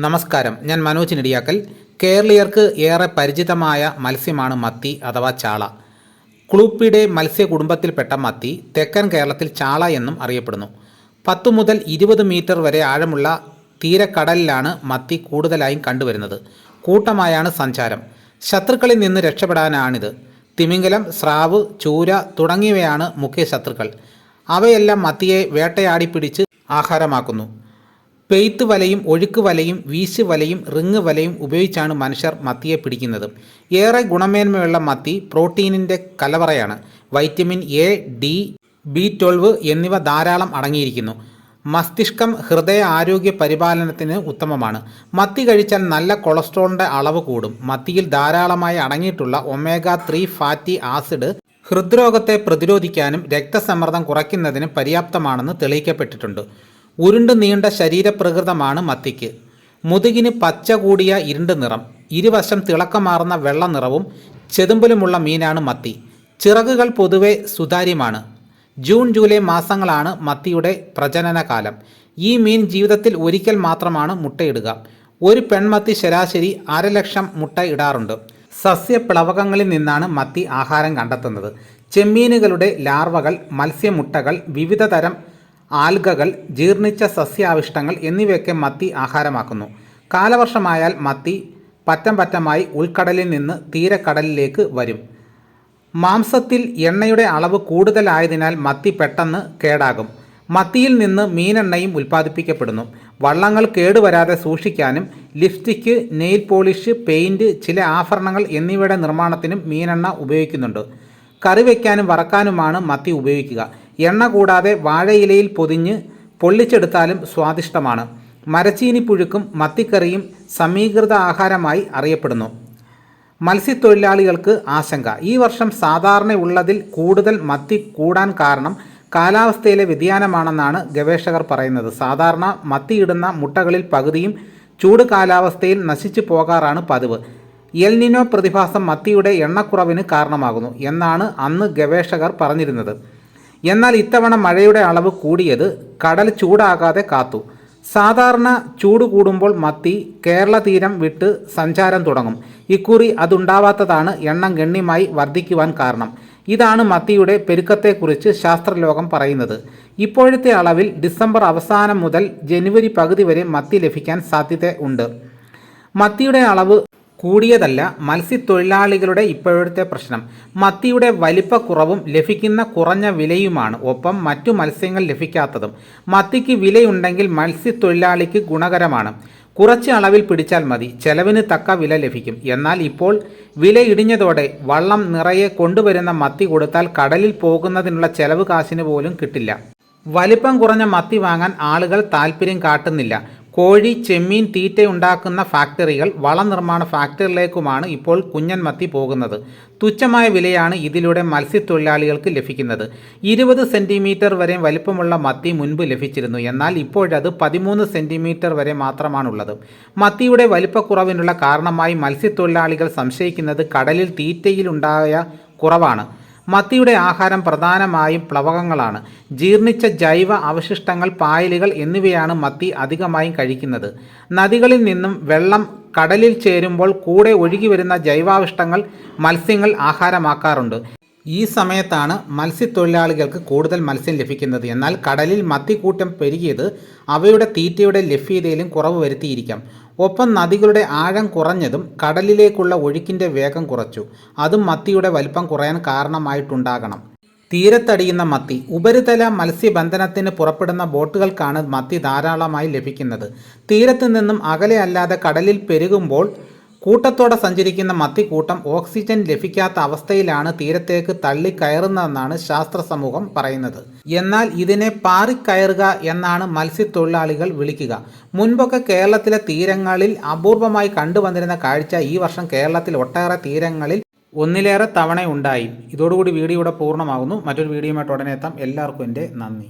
നമസ്കാരം. ഞാൻ മനോജ് നെടിയാക്കൽ. കേരളീയർക്ക് ഏറെ പരിചിതമായ മത്സ്യമാണ് മത്തി അഥവാ ചാള. കുളുപ്പിയുടെ മത്സ്യ കുടുംബത്തിൽപ്പെട്ട മത്തി തെക്കൻ കേരളത്തിൽ ചാള എന്നും അറിയപ്പെടുന്നു. പത്തു മുതൽ ഇരുപത് മീറ്റർ വരെ ആഴമുള്ള തീരക്കടലിലാണ് മത്തി കൂടുതലായും കണ്ടുവരുന്നത്. കൂട്ടമായാണ് സഞ്ചാരം. ശത്രുക്കളിൽ നിന്ന് രക്ഷപ്പെടാനാണിത്. തിമിംഗലം സ്രാവ് ചൂര തുടങ്ങിയവയാണ് മുഖ്യ ശത്രുക്കൾ. അവയെല്ലാം മത്തിയെ വേട്ടയാടി പിടിച്ച് ആഹാരമാക്കുന്നു. പെയ്ത്ത് വലയും ഒഴുക്ക് വലയും വീശ് വലയും റിങ് വലയും ഉപയോഗിച്ചാണ് മനുഷ്യർ മത്തിയെ പിടിക്കുന്നത്. ഏറെ ഗുണമേന്മയുള്ള മത്തി പ്രോട്ടീനിന്റെ കലവറയാണ്. Vitamin A D B twelve എന്നിവ ധാരാളം അടങ്ങിയിരിക്കുന്നു. മസ്തിഷ്കം ഹൃദയ ആരോഗ്യ പരിപാലനത്തിന് ഉത്തമമാണ്. മത്തി കഴിച്ചാൽ നല്ല കൊളസ്ട്രോളിന്റെ അളവ് കൂടും. മത്തിയിൽ ധാരാളമായി അടങ്ങിയിട്ടുള്ള ഒമേഗ ത്രീ ഫാറ്റി ആസിഡ് ഹൃദ്രോഗത്തെ പ്രതിരോധിക്കാനും രക്തസമ്മർദ്ദം കുറയ്ക്കുന്നതിനും പര്യാപ്തമാണെന്ന് തെളിയിക്കപ്പെട്ടിട്ടുണ്ട്. ഉരുണ്ട് നീണ്ട ശരീരപ്രകൃതമാണ് മത്തിക്ക്. മുതുകിന് പച്ച കൂടിയ ഇരുണ്ട് നിറം ഇരുവശം തിളക്കമാർന്ന വെള്ള നിറവും ചെതുമ്പലുമുള്ള മീനാണ് മത്തി. ചിറകുകൾ പൊതുവെ സുതാര്യമാണ്. June July മാസങ്ങളാണ് മത്തിയുടെ പ്രജനനകാലം. ഈ മീൻ ജീവിതത്തിൽ ഒരിക്കൽ മാത്രമാണ് മുട്ടയിടുക. ഒരു പെൺമത്തി ശരാശരി അരലക്ഷം മുട്ട ഇടാറുണ്ട്. സസ്യപ്ലവകങ്ങളിൽ നിന്നാണ് മത്തി ആഹാരം കണ്ടെത്തുന്നത്. ചെമ്മീനുകളുടെ ലാർവകൾ മത്സ്യമുട്ടകൾ വിവിധ തരം ആൽഗകൾ ജീർണിച്ച സസ്യാവിഷ്ടങ്ങൾ എന്നിവയൊക്കെ മത്തി ആഹാരമാക്കുന്നു. കാലവർഷമായാൽ മത്തി പറ്റം പറ്റമായി ഉൾക്കടലിൽ നിന്ന് തീരക്കടലിലേക്ക് വരും. മാംസത്തിൽ എണ്ണയുടെ അളവ് കൂടുതലായതിനാൽ മത്തി പെട്ടെന്ന് കേടാകും. മത്തിയിൽ നിന്ന് മീനെണ്ണയും ഉൽപ്പാദിപ്പിക്കപ്പെടുന്നു. വള്ളങ്ങൾ കേടുവരാതെ സൂക്ഷിക്കാനും ലിപ്സ്റ്റിക്ക് നെയിൽ പോളിഷ് പെയിന്റ് ചില ആഭരണങ്ങൾ എന്നിവയുടെ നിർമ്മാണത്തിനും മീനെണ്ണ ഉപയോഗിക്കുന്നുണ്ട്. കറി വയ്ക്കാനും വറക്കാനുമാണ് മത്തി ഉപയോഗിക്കുക. എണ്ണ കൂടാതെ വാഴയിലയിൽ പൊതിഞ്ഞ് പൊള്ളിച്ചെടുത്താലും സ്വാദിഷ്ടമാണ്. മരച്ചീനി പുഴുക്കും മത്തിക്കറിയും സമീകൃത ആഹാരമായി അറിയപ്പെടുന്നു. മത്സ്യത്തൊഴിലാളികൾക്ക് ആശങ്ക. ഈ വർഷം സാധാരണ ഉള്ളതിൽ കൂടുതൽ മത്തി കൂടാൻ കാരണം കാലാവസ്ഥയിലെ വ്യതിയാനമാണെന്നാണ് ഗവേഷകർ പറയുന്നത്. സാധാരണ മത്തിയിടുന്ന മുട്ടകളിൽ പകുതിയും ചൂട് കാലാവസ്ഥയിൽ നശിച്ചു പോകാറാണ് പതിവ്. എൽനിനോ പ്രതിഭാസം മത്തിയുടെ എണ്ണക്കുറവിന് കാരണമാകുന്നു എന്നാണ് അന്ന് ഗവേഷകർ പറഞ്ഞിരുന്നത്. എന്നാൽ ഇത്തവണ മഴയുടെ അളവ് കൂടിയത് കടൽ ചൂടാകാതെ കാത്തു. സാധാരണ ചൂട് കൂടുമ്പോൾ മത്തി കേരള തീരം വിട്ട് സഞ്ചാരം തുടങ്ങും. ഇക്കുറി അതുണ്ടാവാത്തതാണ് എണ്ണം ഗണ്യമായി വർദ്ധിക്കുവാൻ കാരണം. ഇതാണ് മത്തിയുടെ പെരുക്കത്തെക്കുറിച്ച് ശാസ്ത്രലോകം പറയുന്നത്. ഇപ്പോഴത്തെ അളവിൽ ഡിസംബർ അവസാനം മുതൽ ജനുവരി പകുതി വരെ മത്തി ലഭിക്കാൻ സാധ്യത ഉണ്ട്. മത്തിയുടെ അളവ് കൂടിയതല്ല മത്സ്യത്തൊഴിലാളികളുടെ ഇപ്പോഴത്തെ പ്രശ്നം. മത്തിയുടെ വലിപ്പക്കുറവും ലഭിക്കുന്ന കുറഞ്ഞ വിലയുമാണ്. ഒപ്പം മറ്റു മത്സ്യങ്ങൾ ലഭിക്കാത്തതും. മത്തിക്ക് വിലയുണ്ടെങ്കിൽ മത്സ്യത്തൊഴിലാളിക്ക് ഗുണകരമാണ്. കുറച്ച് അളവിൽ പിടിച്ചാൽ മതി. ചെലവിന് തക്ക വില ലഭിക്കും. എന്നാൽ ഇപ്പോൾ വില ഇടിഞ്ഞതോടെ വള്ളം നിറയെ കൊണ്ടുവരുന്ന മത്തി കൊടുത്താൽ കടലിൽ പോകുന്നതിനുള്ള ചെലവ് കാശിന് പോലും കിട്ടില്ല. വലിപ്പം കുറഞ്ഞ മത്തി വാങ്ങാൻ ആളുകൾ താല്പര്യം കാട്ടുന്നില്ല. കോഴി ചെമ്മീൻ തീറ്റ ഉണ്ടാക്കുന്ന ഫാക്ടറികൾ വളനിർമ്മാണ ഫാക്ടറിയിലേക്കുമാണ് ഇപ്പോൾ കുഞ്ഞൻ മത്തി പോകുന്നത്. തുച്ഛമായ വിലയാണ് ഇതിലൂടെ മത്സ്യത്തൊഴിലാളികൾക്ക് ലഭിക്കുന്നത്. ഇരുപത് സെന്റിമീറ്റർ വരെ വലിപ്പമുള്ള മത്തി മുൻപ് ലഭിച്ചിരുന്നു. എന്നാൽ ഇപ്പോഴത് പതിമൂന്ന് സെന്റിമീറ്റർ വരെ മാത്രമാണുള്ളത്. മത്തിയുടെ വലിപ്പക്കുറവിനുള്ള കാരണമായി മത്സ്യത്തൊഴിലാളികൾ സംശയിക്കുന്നത് കടലിൽ തീറ്റയിലുണ്ടായ കുറവാണ്. മത്തിയുടെ ആഹാരം പ്രധാനമായും പ്ലവകങ്ങളാണ്. ജീർണിച്ച ജൈവ അവശിഷ്ടങ്ങൾ പായലുകൾ എന്നിവയാണ് മത്തി അധികമായും കഴിക്കുന്നത്. നദികളിൽ നിന്നും വെള്ളം കടലിൽ ചേരുമ്പോൾ കൂടെ ഒഴുകി വരുന്ന ജൈവാവശിഷ്ടങ്ങൾ മത്സ്യങ്ങൾ ആഹാരമാക്കാറുണ്ട്. ഈ സമയത്താണ് മത്സ്യത്തൊഴിലാളികൾക്ക് കൂടുതൽ മത്സ്യം ലഭിക്കുന്നത്. എന്നാൽ കടലിൽ മത്തിക്കൂട്ടം പെരുകിയത് അവയുടെ തീറ്റയുടെ ലഭ്യതയിലും കുറവ് വരുത്തിയിരിക്കാം. ഒപ്പം നദികളുടെ ആഴം കുറഞ്ഞതും കടലിലേക്കുള്ള ഒഴുക്കിന്റെ വേഗം കുറച്ചു. അതും മത്തിയുടെ വലിപ്പം കുറയാൻ കാരണമായിട്ടുണ്ടാകണം. തീരത്തടിയുന്ന മത്തി ഉപരിതല മത്സ്യബന്ധനത്തിന് പുറപ്പെടുന്ന ബോട്ടുകൾക്കാണ് മത്തി ധാരാളമായി ലഭിക്കുന്നത്. തീരത്തു നിന്നും അകലെ അല്ലാതെ കടലിൽ പെരുകുമ്പോൾ കൂട്ടത്തോടെ സഞ്ചരിക്കുന്ന മത്തിക്കൂട്ടം ഓക്സിജൻ ലഭിക്കാത്ത അവസ്ഥയിലാണ് തീരത്തേക്ക് തള്ളിക്കയറുന്നതെന്നാണ് ശാസ്ത്ര സമൂഹം പറയുന്നത്. എന്നാൽ ഇതിനെ പാറിക്കയറുക എന്നാണ് മത്സ്യത്തൊഴിലാളികൾ വിളിക്കുക. മുൻപൊക്കെ കേരളത്തിലെ തീരങ്ങളിൽ അപൂർവമായി കണ്ടുവന്നിരുന്ന കാഴ്ച ഈ വർഷം കേരളത്തിൽ ഒട്ടേറെ തീരങ്ങളിൽ ഒന്നിലേറെ തവണ ഉണ്ടായി. ഇതോടുകൂടി വീഡിയോ ഇവിടെ പൂർണമാകുന്നു. മറ്റൊരു വീഡിയോയുമായിട്ട് ഉടനെ എത്താം. എല്ലാവർക്കും എന്റെ നന്ദി.